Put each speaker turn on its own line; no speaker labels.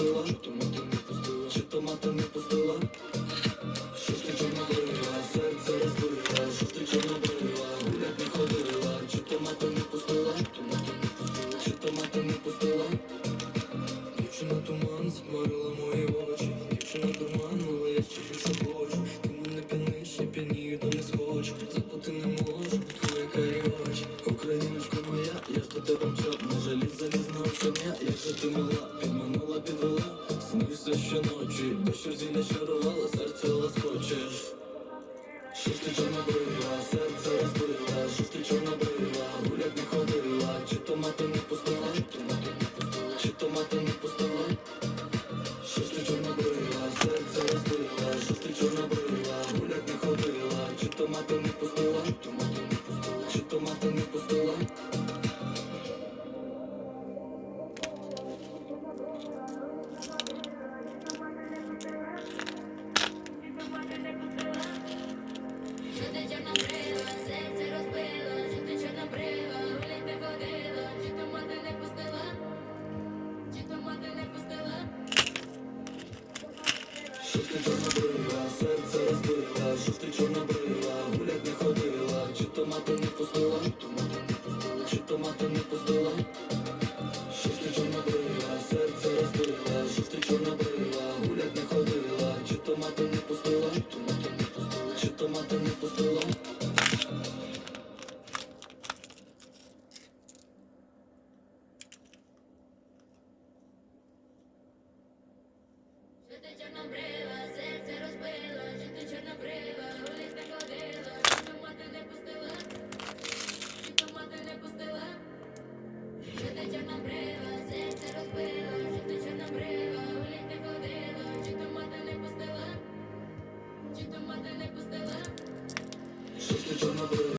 пустила, що то мати не пустила, що то мати не пустила, що ж ти чорнобрила, серце розбила, що ж ти чорнобрила, гулять не ходила, чи то мати не пустила, що то мати не пустила, чи то мати не пустила, дівчина туман змарила мою. Очі. Україночка моя, я ж до тебе мчав, на жалі залізного коня, як же ти мила, підманула, підвела, снишся щоночі, дощу зілля чарувала, серце ласкочеш. Що ж ти чорнобрила, серце розбила, що ж ти чорнобрила, гулять не ходила, чи то мати не пустила, чи то мати не пустила, Що ж ти серце розбила, що ж ти гулять не ходила, чи то мати не пустила, чи то мати не пустила.
Що
ж ти чорнобрила, серце розбила, що ж ти гулять не ходила, чи то мати не пустила, чи то мати не пустила. Що ти чорнобрила, серце Just to.